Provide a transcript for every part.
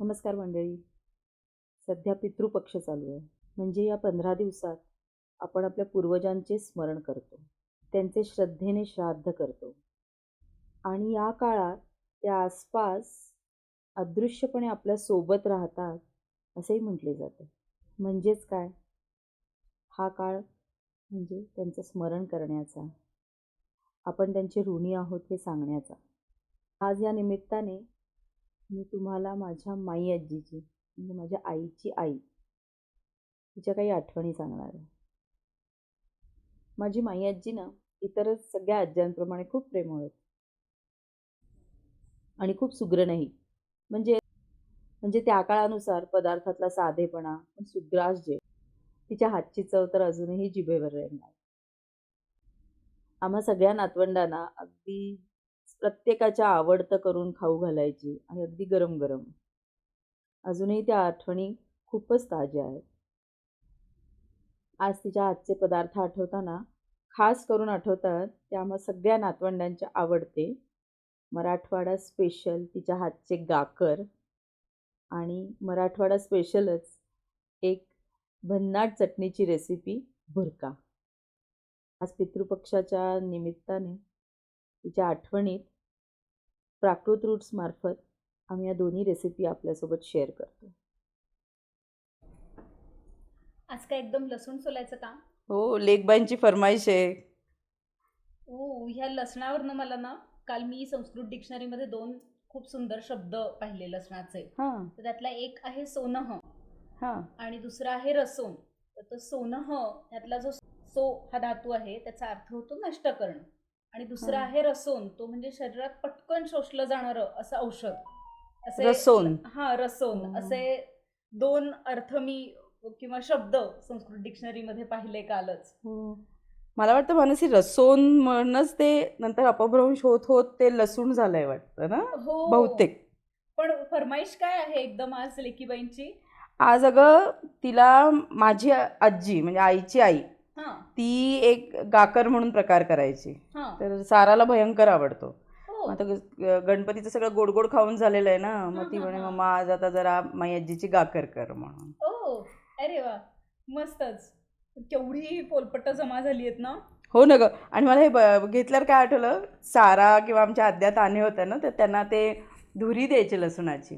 नमस्कार मंडळी. सध्या पितृपक्ष चालू आहे. म्हणजे या पंधरा दिवसात आपण आपल्या पूर्वजांचे स्मरण करतो. त्यांचे श्रद्धेने श्राद्ध करतो. आणि या काळात त्या आसपास अदृश्यपणे आपल्यासोबत राहतात असेही म्हटले जाते. म्हणजेच काय? हा काळ म्हणजे त्यांचं स्मरण करण्याचा. आपण त्यांचे ऋणी आहोत हे सांगण्याचा. आज या निमित्ताने मी तुम्हाला माझ्या माई आजीची म्हणजे माझ्या आईची आई तिच्या काही आठवणी सांगणार आहे. माझी माई आजी ना इतरच सगळ्या आज्यांप्रमाणे खूप प्रेमळ होती. आणि खूप सुग्रणही म्हणजे म्हणजे त्या काळानुसार पदार्थातला साधेपणा पण सुग्रास जे तिच्या हातची चव तर अजूनही जिभेवर राहणार आम्हा सगळ्या नातवंडांना अगदी प्रत्येकाच्या आवडतं करून खाऊ घालायची आणि अगदी गरम गरम अजूनही त्या आठवणी खूपच ताज्या आहेत. आज तिच्या हातचे पदार्थ आठवताना खास करून आठवतात ते आम्हा सगळ्या नातवंडांच्या आवडते. मराठवाडा स्पेशल तिच्या हातचे गाकर आणि मराठवाडा स्पेशलच एक भन्नाट चटणीची रेसिपी भुरका. आज पितृपक्षाच्या निमित्ताने तिच्या आठवणीत प्राकृत रूट्समार्फत आम्ही या दोन्ही रेसिपी आपल्यासोबत शेअर करतो. आज काय एकदम लसूण सोलायचं का? हो लेखबाईंची फरमाईश आहे. ओ ह्या लसणावरनं मला ना काल मी संस्कृत डिक्शनरीमध्ये दोन खूप सुंदर शब्द पाहिले लसणाचे. हां. तर त्यातला एक आहे सोनह. हां. आणि दुसरा आहे रसोन तर तो सोनह त्यातला जो सो हा धातू आहे त्याचा अर्थ होतो नष्ट करणं आणि दुसरा. आहे रसोन तो म्हणजे शरीरात पटकन शोषलं जाणारं असं औषध असे रसोन. हा रसोन. असे दोन अर्थ मी किंवा शब्द संस्कृत डिक्शनरीमध्ये पाहिले कालच हो. मला वाटतं मानसी रसोन म्हणूनच ते नंतर अपभ्रंश होत होत ते लसूण झालंय वाटतं ना हो बहुतेक पण फरमाईश काय आहे एकदम आज लेकीबाईंची आज अगं तिला माझी आजी म्हणजे आईची आई ती एक गाकर म्हणून प्रकार करायची. हा. तर साराला भयंकर आवडतो. हो. आता गणपतीचं सगळं गोड गोड खाऊन झालेलं आहे ना मग ती हा, म्हणे हा. मम्मा आज आता जरा माई आजीची गाकर कर म्हणून. ओ अरे वा. मस्तच. केवढी पोलपट्ट जमा झाली आहेत ना? हो ना ग. आणि मला हे घेतल्यावर काय आठवलं? सारा किंवा आमच्या आद्यात आणे होत्या ना तर त्यांना ते धुरी द्यायची लसूणाची.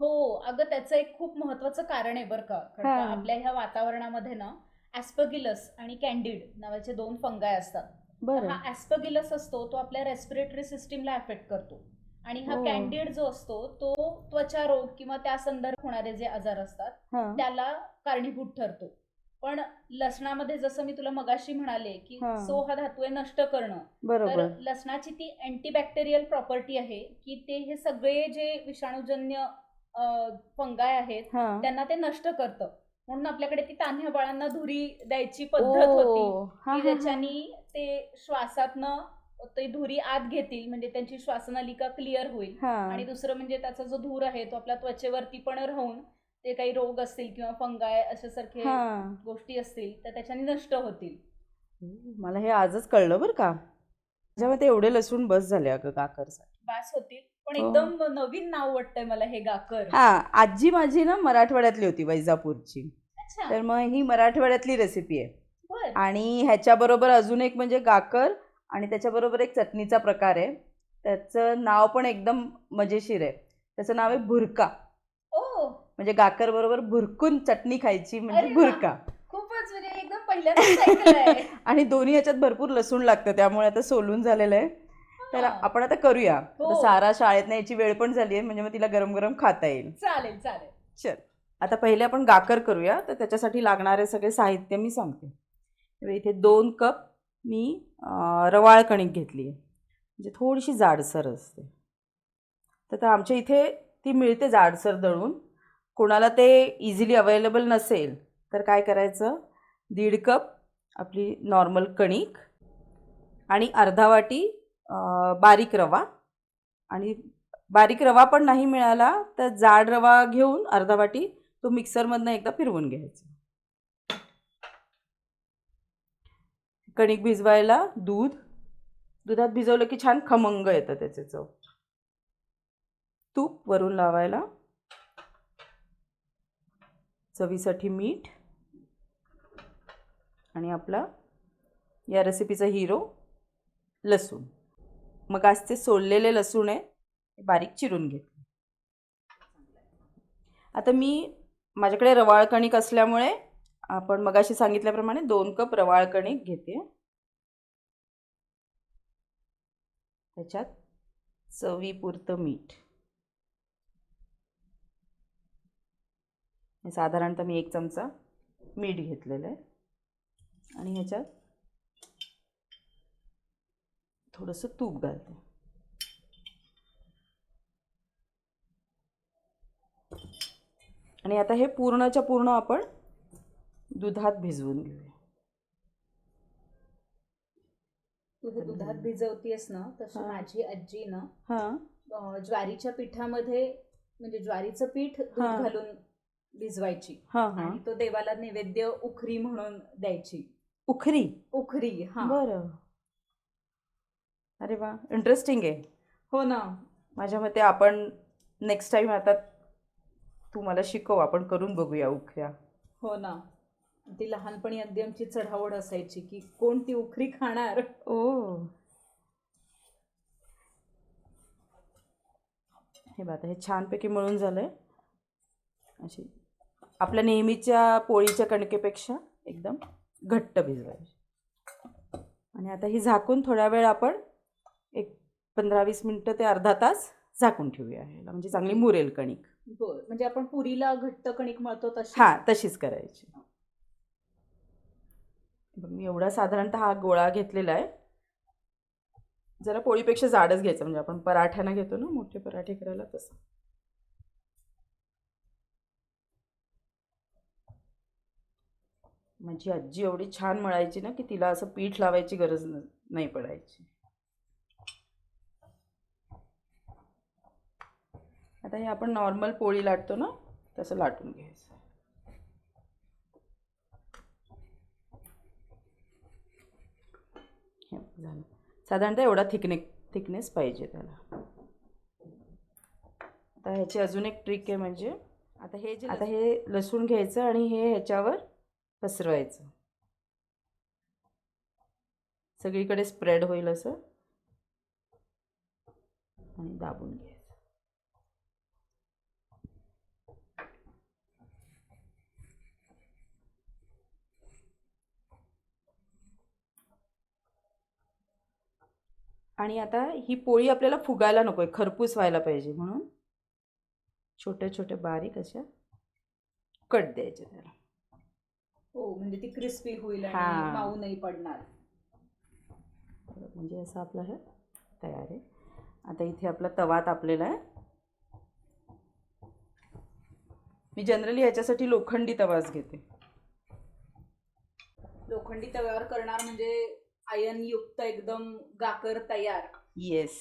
हो. अगं त्याचं एक खूप महत्वाचं कारण आहे बरं का हा. आपल्या ह्या वातावरणामध्ये ना ॲस्पगिलस आणि कॅन्डिड नावाचे दोन फंगाय असतात. बरं. हा ॲस्पगिलस असतो तो आपल्या रेस्पिरेटरी सिस्टीमला अफेक्ट करतो. आणि हा हो. कॅन्डिड जो असतो तो त्वचा रोग किंवा त्या संदर्भ होणारे जे आजार असतात त्याला कारणीभूत ठरतो. पण लसणामध्ये जसं मी तुला मगाशी म्हणाले की. सो हा धातू आहे नष्ट करणं तर लसणाची ती अँटीबॅक्टेरियल प्रॉपर्टी आहे की ते हे सगळे जे विषाणूजन्य फंगाय आहेत त्यांना ते नष्ट करतं. म्हणून आपल्याकडे ती तान्ह्या बाळांना धुरी द्यायची पद्धत होती. की. ज्याच्यानी ते श्वासातनं ते धुरी आत घेतील म्हणजे त्यांची श्वासनलिका क्लिअर होईल. आणि दुसरं म्हणजे त्याचा जो धूर आहे तो आपल्या त्वचेवरती पण राहून ते काही रोग असतील किंवा फंगाय अशासारखे हां. गोष्टी असतील तर त्याच्याने नष्ट होतील. मला हे आजच कळलं बरं का. त्याच्यामुळे ते एवढे लसूण बस झाले अगं गाकरसाठी बास होतील. पण हो. एकदम नवीन नाव वाटतंय मला हे गाकर. हा आजी माझी ना मराठवाड्यातली होती वैजापूरची. अच्छा. तर मग ही मराठवाड्यातली रेसिपी आहे. बर. आणि ह्याच्याबरोबर अजून एक म्हणजे गाकर आणि त्याच्याबरोबर एक चटणीचा प्रकार आहे. त्याचं नाव पण एकदम मजेशीर आहे. त्याचं नाव आहे भुरका. ओ. म्हणजे गाकर बरोबर भुरकून चटणी खायची म्हणजे अरे वा. भुरका. खूपच म्हणजे एकदम पहिल्यांदाच ऐकलंय. आणि दोन्ही ह्याच्यात भरपूर लसूण लागतं त्यामुळे आता सोलून झालेलं आहे. तर. आपण आता करूया. हो. सारा शाळेत यायची वेळ पण झाली आहे म्हणजे मग तिला गरम गरम खाता येईल. चालेल चालेल. चल. आता पहिले आपण गाकर करूया तर त्याच्यासाठी लागणारे सगळे साहित्य मी सांगते. तर इथे दोन कप मी अं, रवाळ कणिक घेतली आहे. म्हणजे थोडीशी जाडसर असते. तर आता आमच्या इथे ती मिळते जाडसर दळून. कोणाला ते इझिली अवेलेबल नसेल तर काय करायचं? दीड कप आपली नॉर्मल कणिक आणि अर्धा वाटी बारीक रवा. आणि बारीक रवा पण नाही मिळाला तर जाड रवा घेऊन अर्धा वाटी तो मिक्सरमधनं एकदा फिरवून घ्यायचा. कणिक भिजवायला दूध. दुधात भिजवलं की छान खमंग येतं त्याचे चव. तूप वरून लावायला. चवीसाठी मीठ. आणि आपला या रेसिपीचा हिरो लसूण. मग आज ते सोललेले लसूण आहे ते बारीक चिरून घेतले आता मी माझ्याकडे रवाळ कणिक असल्यामुळे आपण मगाशी सांगितल्याप्रमाणे दोन कप रवाळ कणिक घेते. त्याच्यात चवीपुरतं मीठ. साधारणतः मी एक चमचा मीठ घेतलेलं आहे. आणि ह्याच्यात थोडंसं तूप घालते. आणि आता हे पूर्णच्या पूर्ण आपण दुधात भिजवून घेऊया. तू हे दुधात भिजवतीयस ना तशी. माझी आजी ना हां. ज्वारीच्या पिठामध्ये म्हणजे ज्वारीचं पीठ दूध. घालून भिजवायची. आणि तो देवाला नैवेद्य उखरी म्हणून द्यायची. उखरी? उखरी हा. बरं. अरे वा इंटरेस्टिंग आहे. हो ना. माझ्या मते आपण नेक्स्ट टाइम आता तू मला शिकव आपण करून बघूया उखऱ्या. हो ना. ती लहानपणी अगदी आमची चढावड असायची की कोण ती उखरी खाणार? ओ. हे बघा आता हे छानपैकी मळून झालंय. अशी आपल्या नेहमीच्या पोळीच्या कणकेपेक्षा एकदम घट्ट भिजवायची. आणि आता ही झाकून थोड्या वेळ आपण एक पंधरा वीस मिनटं ते अर्धा तास झाकून ठेवूया ह्याला. म्हणजे चांगली मुरेल कणिक. बर. म्हणजे आपण पुरीला घट्ट कणिक मळतो तशी? हां तशीच करायची. बघ, मी एवढा साधारणतः हा गोळा घेतलेला आहे. जरा पोळीपेक्षा जाडच घ्यायचं. म्हणजे आपण पराठ्यानं घेतो ना मोठे पराठे करायला तसं. माझी आजी एवढी छान मळायची ना की तिला असं पीठ लावायची गरज नाही पडायची. आता हे आपण नॉर्मल पोळी लाटतो ना तसं लाटून घ्यायचं. हे झालं. साधारणतः एवढा थिकने थिकनेस पाहिजे त्याला. आता ह्याची अजून एक ट्रिक आहे म्हणजे आता हे जे आता हे लसूण घ्यायचं आणि हे ह्याच्यावर पसरवायचं. सगळीकडे स्प्रेड होईल असं. आणि दाबून घ्यायचं. आणि आता ही पोळी आपल्याला फुगायला नको आहे खरपूस व्हायला पाहिजे म्हणून. छोट्या छोट्या बारीक अशा कट द्यायचे त्याला. हो म्हणजे ती क्रिस्पी होईल माऊ नाही पडणार. म्हणजे असं आपलं हे तयार आहे. आता इथे आपला तवा तापलेला आहे. मी जनरली ह्याच्यासाठी लोखंडी तवाच घेते. लोखंडी तव्यावर करणार म्हणजे आयन युक्त एकदम गाकर तयार. येस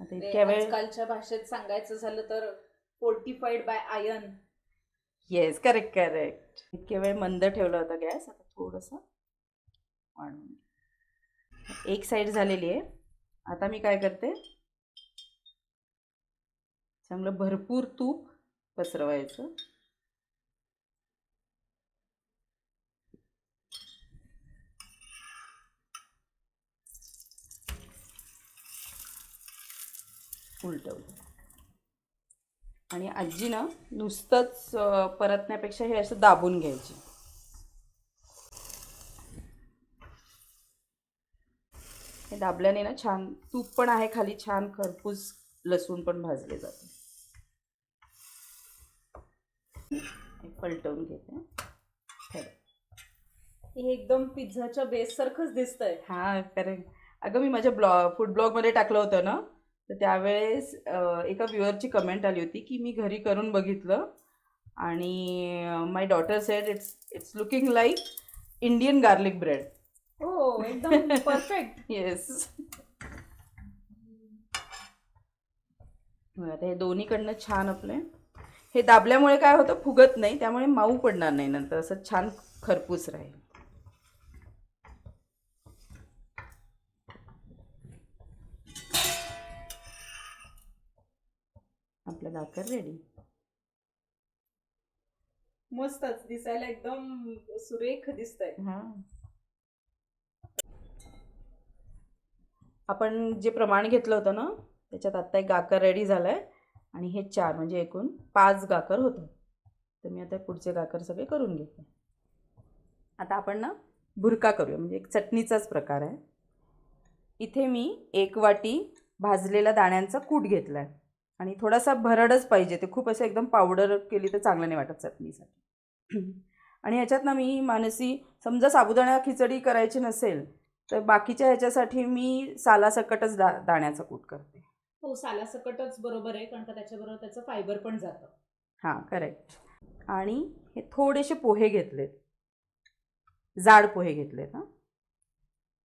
आता इतक्या वेळ आजकालच्या भाषेत सांगायचं झालं तर fortified by iron yes correct correct इतक्या वेळ मंद ठेवला होता गॅस आता थोडंसं वाढवून एक साईड झालेली आहे. आता मी काय करते? चांगलं भरपूर तूप पसरवायचं. उलटवलं. आणि आजी ना नुसतंच परतण्यापेक्षा हे असं दाबून घ्यायची. हे दाबल्याने ना छान तूप पण आहे खाली छान खरपूस लसूण पण भाजले जाते. हे पलटवून घेते. हे एकदम पिझ्झाच्या बेस सारखंच दिसतंय. हा करेक्ट अगं मी माझ्या ब्लॉग फूड ब्लॉगमध्ये टाकलं होतं ना तर त्यावेळेस एका व्ह्युअरची कमेंट आली होती की मी घरी करून बघितलं आणि my daughter said it's it's looking like Indian garlic bread हो एकदम परफेक्ट येस आता हे दोन्हीकडनं छान आपले. हे दाबल्यामुळे काय होतं? फुगत नाही त्यामुळे माऊ पडणार नाही नंतर असं छान खरपूस राहील. आपलं दाकर रेडी मस्तच दिसायला एकदम सुरेख दिसतंय. हा. आपण जे प्रमाण घेतलं होतं ना त्याच्यात आत्ता एक गाकर रेडी झालाय. आणि हे चार म्हणजे एकूण पाच गाकर होतं. तर मी आता पुढचे गाकर सगळे करून घेते. आता आपण ना भुरका करूया. म्हणजे एक चटणीचाच प्रकार आहे. इथे मी एक वाटी भाजलेला दाण्यांचा कूट घेतला आहे आणि थोडासा भरडच पाहिजे. ते खूप असं एकदम पावडर केली तर चांगलं नाही वाटत चटणीसाठी. आणि ह्याच्यात ना मी मानसी समजा साबुदाणा खिचडी करायची नसेल तर बाकीच्या ह्याच्यासाठी मी सालासकटच दा दाण्याचा कूट करते. हो सालासकटच बरोबर आहे कारण का त्याच्याबरोबर त्याचं फायबर पण जातं. हां करेक्ट आणि हे थोडेसे पोहे घेतलेत. जाड पोहे घेतलेत हां.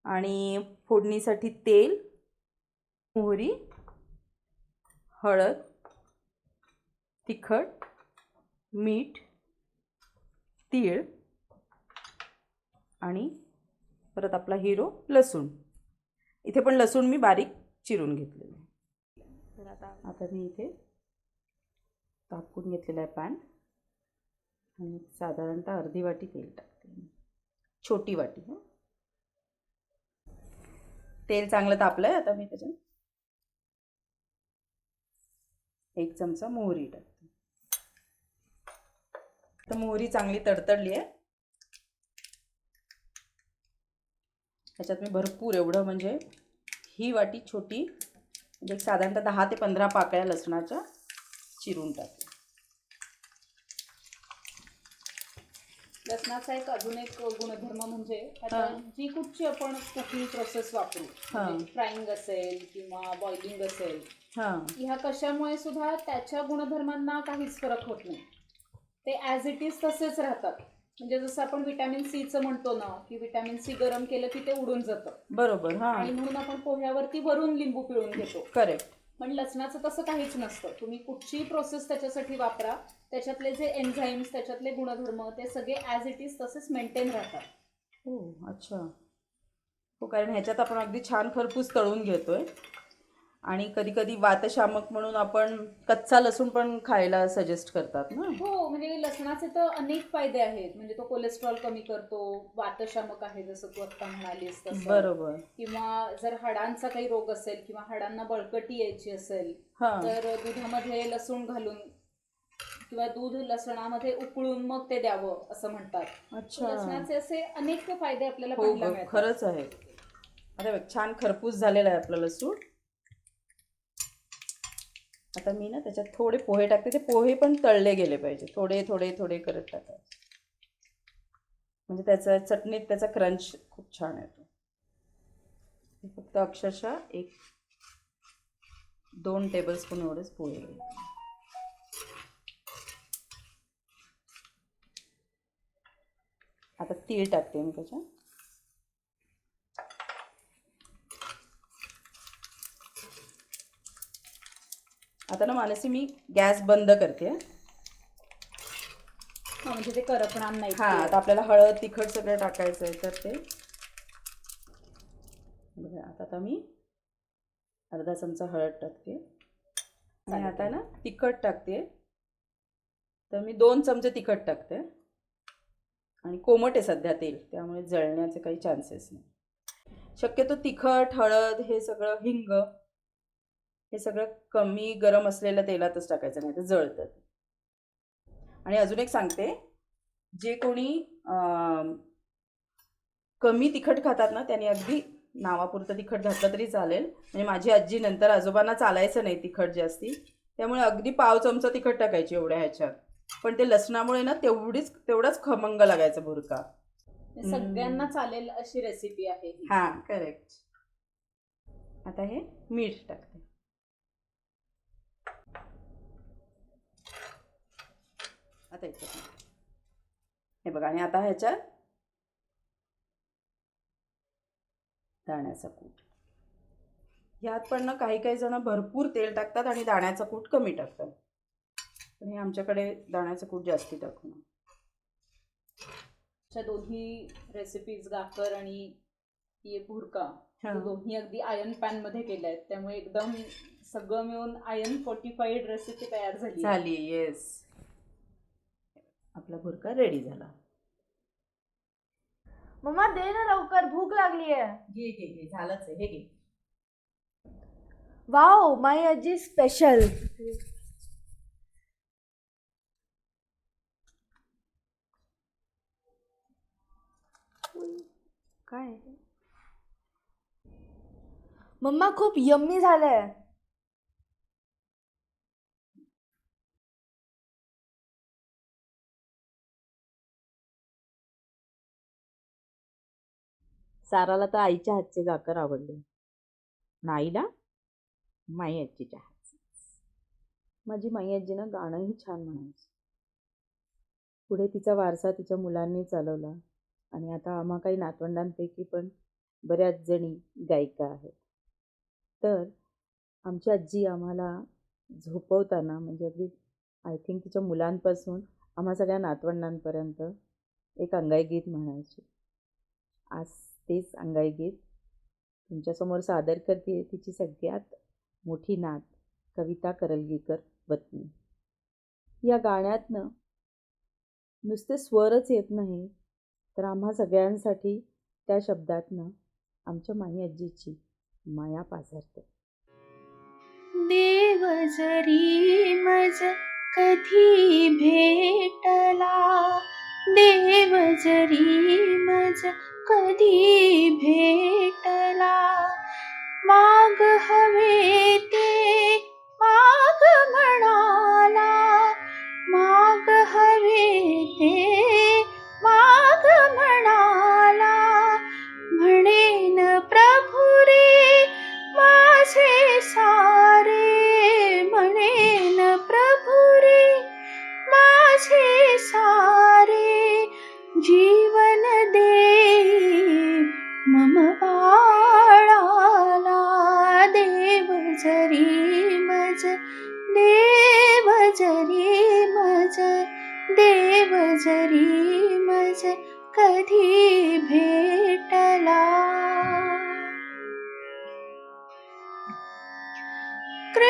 आणि फोडणीसाठी तेल मोहरी हळद तिखट मीठ तीळ आणि परत आपला हिरो लसूण. इथे पण लसूण मी बारीक चिरून घेतलेलं आहे. तर आता आता मी इथे तापकून घेतलेला आहे पॅन. आणि साधारणतः अर्धी वाटी तेल टाकते छोटी वाटी हां. तेल चांगलं तापलं आहे आता मी त्याच्यात एक चमचा मोहरी टाकते तर मोहरी चांगली तडतडली आहे त्याच्यात मी भरपूर एवढं म्हणजे ही वाटी छोटी म्हणजे एक साधारणतः दहा ते पंधरा पाकळ्या लसणाच्या चिरून टाकते लसणाचा एक अजून एक गुणधर्म म्हणजे हा. जी कुठची आपण कुकिंग प्रोसेस वापरू. फ्राईंग असेल किंवा बॉइलिंग असेल ह्या कशामुळे सुद्धा त्याच्या गुणधर्मांना काहीच फरक होत नाही. ते ॲज इट इज तसेच राहतात. म्हणजे जसं आपण विटॅमिन सीचं म्हणतो ना की विटॅमिन सी गरम केलं की ते उडून जातं. बरोबर हां. आणि म्हणून आपण पोह्यावरती वरून लिंबू पिळून घेतो. करेक्ट पण लसणाचं तसं काहीच नसतं. तुम्ही कुठचीही प्रोसेस त्याच्यासाठी वापरा. त्याच्यातले जे एन्झाईम्स त्याच्यातले गुणधर्म ते सगळे ॲज इट इज तसेच मेंटेन राहतात. हो अच्छा. हो कारण ह्याच्यात आपण अगदी छान खरपूस तळून घेतोय. आणि कधी कधी वातशामक म्हणून आपण कच्चा लसूण पण खायला सजेस्ट करतात ना? हो म्हणजे लसणाचे तर अनेक फायदे आहेत. म्हणजे तो कोलेस्ट्रॉल कमी करतो वातशामक आहे जसं तू आता म्हणालीस तसं. बरोबर. किंवा जर हाडांचा काही रोग असेल किंवा हाडांना बळकटी यायची असेल हां. तर दुधामध्ये लसूण घालून किंवा दूध लसणामध्ये उकळून मग ते द्यावं असं म्हणतात. अच्छा. लसणाचे असे अनेक फायदे आपल्याला हो पाहायला ग, मिळतात. खरंच आहे. अरे छान खरपूस झालेलं आहे आपलं लसूण. आता मी ना त्याच्यात थोडे पोहे टाकते ते पोहे पण तळले गेले पाहिजे. थोडे थोडे थोडे करत टाकायचे. म्हणजे त्याचा चटणीत त्याचा क्रंच खूप छान येतो. फक्त अक्षरशः एक दोन टेबलस्पून एवढेच पोहे घ्यायचे. आता तीळ टाकते मी त्याच्यात. आता ना मानसी मी गॅस बंद करते. हा, म्हणजे ते करपणार नाही हा आता आपल्याला हळद तिखट सगळं टाकायचं आहे तर ते. बघा आता आता मी अर्धा चमचा हळद टाकते. आणि. आता ना तिखट टाकते. तर मी दोन चमचे तिखट टाकते. आणि कोमट आहे सध्या तेल त्यामुळे जळण्याचे काही चान्सेस नाही. शक्यतो तिखट हळद हे सगळं हिंग हे सगळं कमी गरम असलेल्या तेलातच टाकायचं नाही तर जळतं. ते. आणि अजून एक सांगते जे कोणी कमी तिखट खातात ना त्यांनी अगदी नावापुरतं तिखट घातलं तरी चालेल. म्हणजे माझी आजी नंतर आजोबांना चालायचं नाही तिखट जास्ती. त्यामुळे अगदी पाव चमचा तिखट टाकायची एवढ्या ह्याच्यात. पण ते लसणामुळे ना तेवढीच तेवढाच खमंग लागायचा भुरका सगळ्यांना चालेल अशी रेसिपी आहे. हां. करेक्ट आता हे मीठ टाकते. आता याच्यात हे बघा आणि आता ह्याच्यात दाण्याचा कूट ह्यात पण ना काही काही जण भरपूर तेल टाकतात आणि दाण्याचा कूट कमी टाकतात पण हे आमच्याकडे दाण्याचं कूट जास्ती टाकू नये. अशा दोन्ही रेसिपीज गाकर आणि ही एक भुरका. दोन्ही अगदी आयर्न पॅनमध्ये केल्या आहेत त्यामुळे एकदम सगळं मिळून आयर्न फोर्टिफाईड रेसिपी तयार झाली. झाली येस आपला भुरका रेडी झाला. मम्मा दे ना लवकर भूक लागली आहे. घे घे घे झालंच आहे हे घे. वाव माई आजी स्पेशल काय? मम्मा खूप यम्मी झालंय. साराला तर आईच्या हातचे गाकर आवडले. नाईला? माई आजीच्या हातचे माझी माई आजीनं गाणंही छान म्हणायची. पुढे तिचा वारसा तिच्या मुलांनी चालवला. आणि आता आम्हा काही नातवंडांपैकी पण बऱ्याच जणी गायिका आहेत. तर आमची आजी आम्हाला झोपवताना म्हणजे अगदी आय थिंक तिच्या मुलांपासून आम्हा सगळ्या नातवंडांपर्यंत एक अंगाई गीत म्हणायची. आज तेच अंगाई गीत तुमच्यासमोर सादर करते तिची सगळ्यात मोठी नात कविता करलगीकर वतनी. या गाण्यातनं नुसते स्वरच येत नाही तर आम्हा सगळ्यांसाठी त्या शब्दातनं आमच्या माई आजीची माया पाझरते. देव जरी मज कधी भेटला देव जरी मज कधी भेटला? माग हवे ते माग म्हणाला.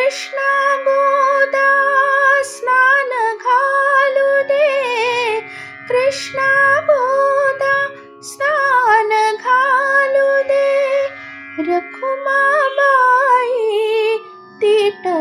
कृष्ण बोधा स्नाननखे कृष्ण बोधा स्नाननखे रघुमाय ति त